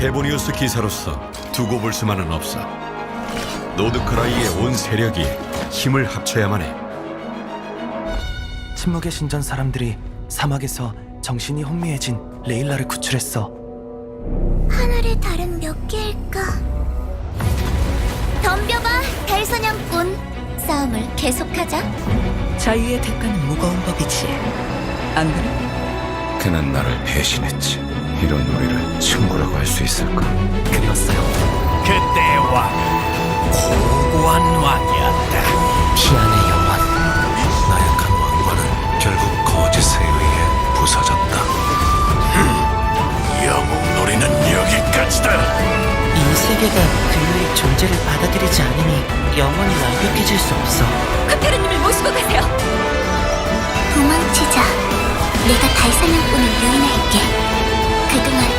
헤보니우스 기사로서 두고 볼 수만은 없어. 노드크라이의 온 세력이 힘을 합쳐야만 해. 침묵의 신전 사람들이 사막에서 정신이 혼미해진 레일라를 구출했어. 하늘의 달은 몇 개일까? 덤벼봐, 달사냥꾼. 싸움을 계속하자. 자유의 대가는 무거운 법이지. 안 그래? 그는 나를 배신했지. 이런 우리를 친구라고 할 수 있을까? 그리웠어요. 그때의 왕은 고고한 왕이었다. 피안의 영원. 나약한 왕관은 결국 거짓에 의해 부서졌다. 영웅놀이는 여기까지다. 이 세계가 그녀의 존재를 받아들이지 않으니 영원히 완벽해질 수 없어. 카페르님을 모시고 가세요. 도망치자. 내가 달사냥꾼을 유인할게. 그동안 너희는 떠나.